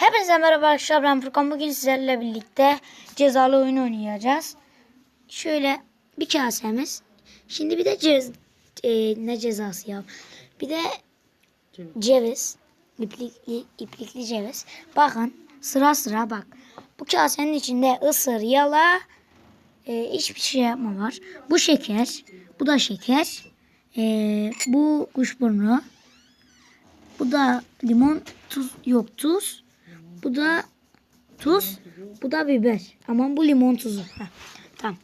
Hepinize merhaba arkadaşlar ben Furkan. Bugün sizlerle birlikte cezalı oyun oynayacağız. Şöyle bir kasemiz. Şimdi bir de cez e, ne cezası ya? Bir de ceviz. İplikli, iplikli ceviz. Bakın sıra sıra bak. Bu kasenin içinde ısır, yala, e, hiçbir şey yapma var. Bu şeker. Bu da şeker. E, bu kuşburnu. Bu da limon tuz yok tuz. Bu da tuz. Bu da biber. Ama bu limon tuzu. Heh, tamam.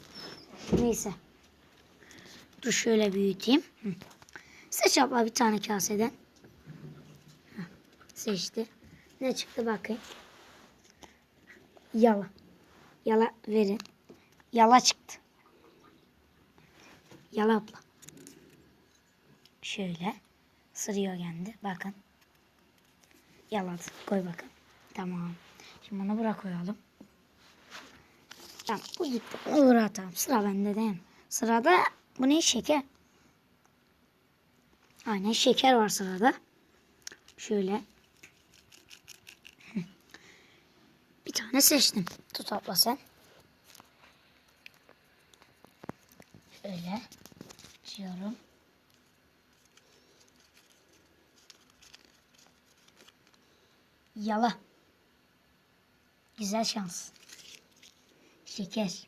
Neyse. Dur şöyle büyüteyim. Seç abla bir tane kaseden. Seçti. Ne çıktı bakayım. Yala. Yala verin. Yala çıktı. Yala abla. Şöyle. Sırıyor kendi. Bakın. Yaladı. Koy bakın. Tamam. Şimdi bunu bırak koyalım. Tamam bu gitti. Bunu buraya atalım. Sıra bende değil mi? Sırada bu ne? Şeker. Aynen şeker var sırada. Şöyle. Bir tane seçtim. Tut abla sen. Şöyle. Açıyorum. Yala. Güzel şans. Şeker.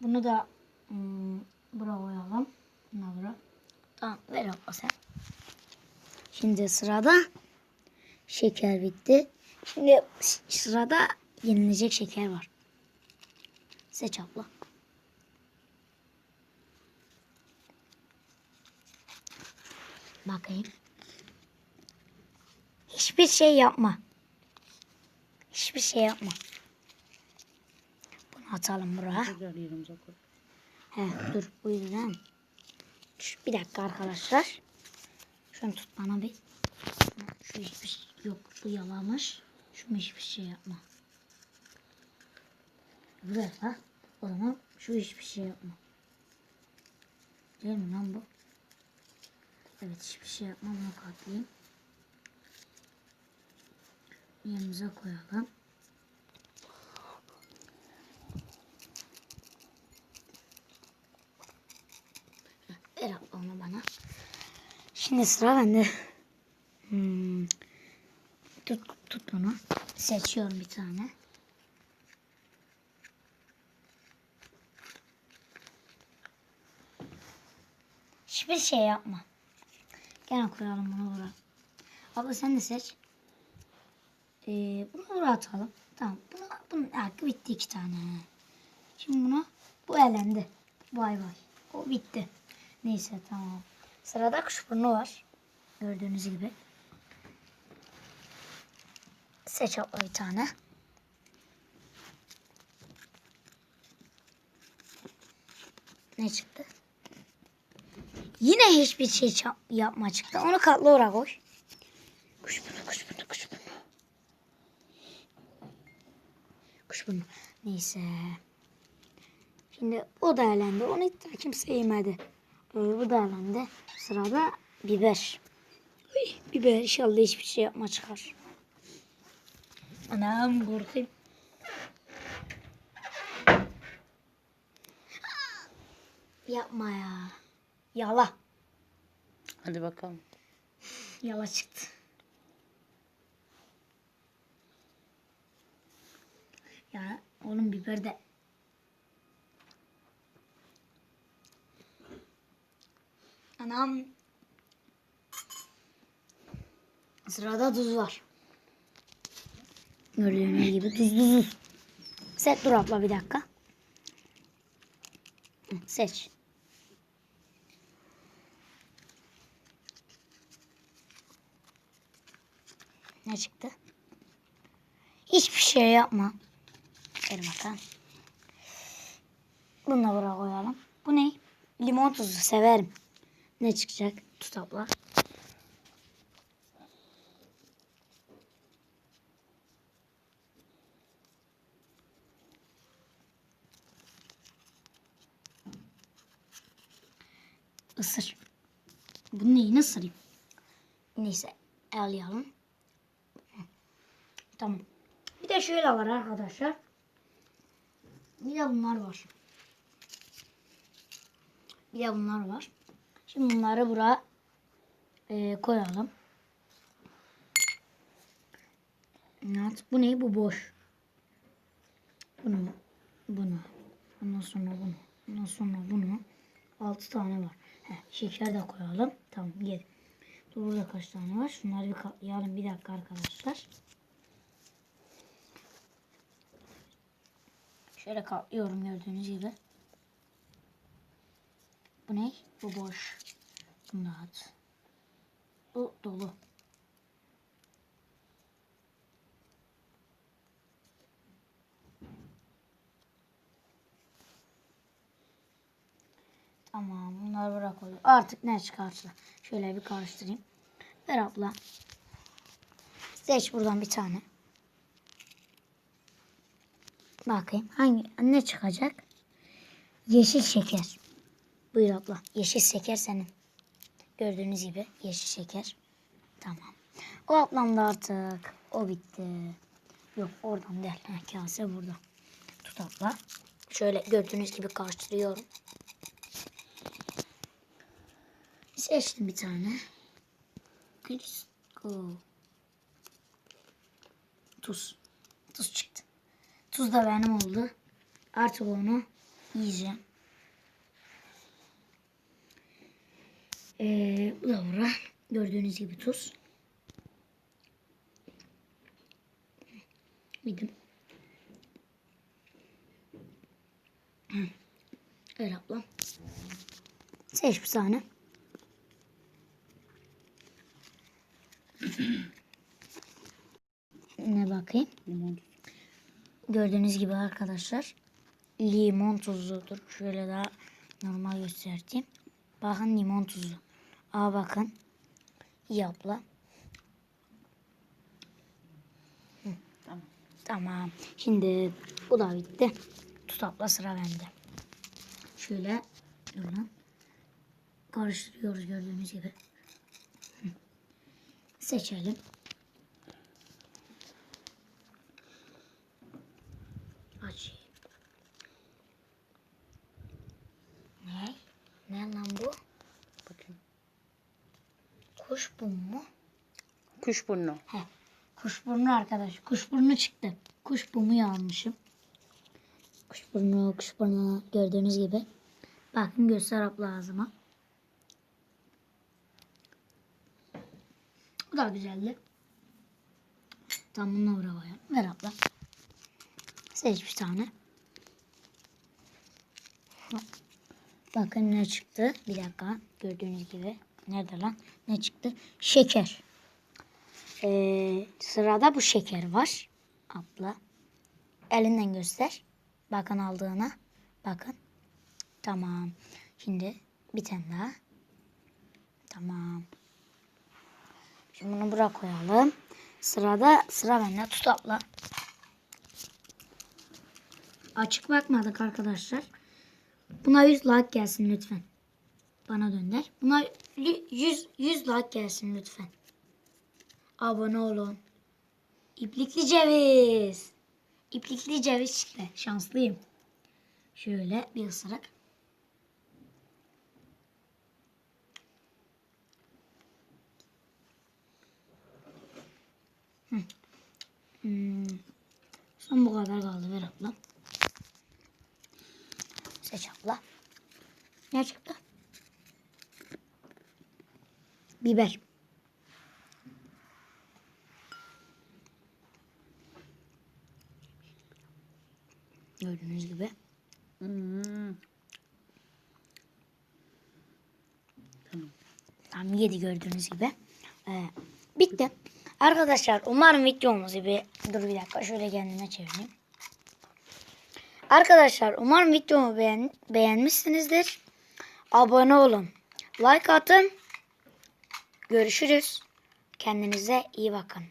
Bunu da hmm, buraya koyalım. Buna bura. Tamam ver abla sen. Şimdi sırada şeker bitti. Şimdi sırada yenilecek şeker var. Seç abla. Bakayım. Hiçbir şey yapma. Hiçbir şey yapma. Bunu atalım buraya. He, dur bu yüzden. Şu, bir dakika arkadaşlar. Şunu tut bana bir. Şu hiçbir şey yok. Bu yalamış. Şu hiçbir şey yapma. Buraya ha. O zaman şu hiçbir şey yapma. Değil mi lan bu? Evet hiçbir şey yapma. Bunu katlayayım. Yanımıza koyalım. Ver onu bana. Şimdi sıra bende. Hmm. Tut, tut onu. Seçiyorum bir tane. Hiçbir şey yapma. Gene koyalım bunu buraya. Abla sen de seç. Ee, bunu buraya atalım. Tamam. Bunu, bunun hakkı bitti iki tane. Şimdi bunu bu elendi. Vay vay. O bitti. Neyse tamam. Sırada kuşburnu var. Gördüğünüz gibi. Seç abla bir tane. Ne çıktı? Yine hiçbir şey yapma çıktı. Onu katlı olarak koy. Kuşburnu, kuşburnu, kuşburnu. Kuşburnu. Neyse. Şimdi o da elendi. Onu hiç kimse yemedi. Ee, bu da elendi. Sırada biber. Uy, biber inşallah hiçbir şey yapma çıkar. Anam korkayım. Yapma ya. Yala. Hadi bakalım. Yala çıktı. Ya oğlum biber de Anam. Sırada tuz var. Gördüğünüz gibi tuz tuz. Set dur abla bir dakika. Seç. Ne çıktı? Hiçbir şey yapma. Ver bakalım. Bunu da buraya koyalım. Bu ne? Limon tuzu severim. Ne çıkacak? Tut abla. Isır. Bunun neyini ısırayım? Neyse alayalım. Tamam. Bir de şöyle var arkadaşlar. Bir de bunlar var. Bir de bunlar var. Şimdi bunları buraya e, koyalım. Evet. Bu ne? Bu boş. Bunu, bunu. Ondan sonra bunu. Ondan sonra bunu. 6 tane var. Heh, şeker de koyalım. Tamam 7. Dur burada kaç tane var? Şunları bir katlayalım. Bir dakika arkadaşlar. Şöyle katlıyorum gördüğünüz gibi. Bu ne? Bu boş. Bunu at. Bu dolu. Tamam bunları bırak. Artık ne çıkarsa. Şöyle bir karıştırayım. Ver abla. Seç buradan bir tane. Bakayım hangi ne çıkacak? Yeşil şeker. Buyur abla. Yeşil şeker senin. Gördüğünüz gibi yeşil şeker. Tamam. O ablam da artık. O bitti. Yok oradan değil. Ha, kase burada. Tut abla. Şöyle gördüğünüz gibi karıştırıyorum. Seçtim bir tane. Crisco. Tuz. Tuz çıktı. Tuz da benim oldu. Artık onu yiyeceğim. Ee, bu da bura. Gördüğünüz gibi tuz. Yedim. Öyle ablam. Seç bir tane. Ne bakayım? Limon. Gördüğünüz gibi arkadaşlar limon tuzudur. Şöyle daha normal göstereyim. Bakın limon tuzu. Aa bakın. İyi abla. Hı, Tamam. Tamam. Şimdi bu da bitti. Tut abla sıra bende. Şöyle dur lan. Karıştırıyoruz gördüğünüz gibi. Seçelim. Açayım. Ne? Ne lan bu? Bakayım. Kuşburnu mu? Kuşburnu. He. Kuşburnu arkadaş. Kuşburnu çıktı. Kuşburnu almışım. Kuşburnu, kuşburnu gördüğünüz gibi. Bakın göster abla ağzıma. Bu da güzeldi. Tam bununla uğraşayım. Ver abla. Seç bir tane. Bakın ne çıktı. Bir dakika. Gördüğünüz gibi. Nerede lan? Ne çıktı? Şeker. Ee, sırada bu şeker var. Abla. Elinden göster. Bakın aldığına. Bakın. Tamam. Şimdi bir tane daha. Tamam. Şimdi bunu bırak koyalım. Sırada sıra bende. Tut abla. Açık bakmadık arkadaşlar. Buna 100 like gelsin lütfen. Bana dönder. Buna 100 100 like gelsin lütfen. Abone olun. İplikli ceviz. İplikli ceviz çıktı. Şanslıyım. Şöyle bir ısırık. Hmm. Son bu kadar kaldı. Ver abla. Seç abla. Ne çıktı? Biber. Gördüğünüz gibi. Hmm. Tamam. Tam yedi gördüğünüz gibi. Ee, bitti. Arkadaşlar umarım videomuz gibi. Dur bir dakika şöyle kendime çevireyim. Arkadaşlar umarım videomu beğen, beğenmişsinizdir. Abone olun. Like atın. Görüşürüz. Kendinize iyi bakın.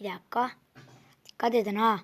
Bir dakika. Dikkat edin ha.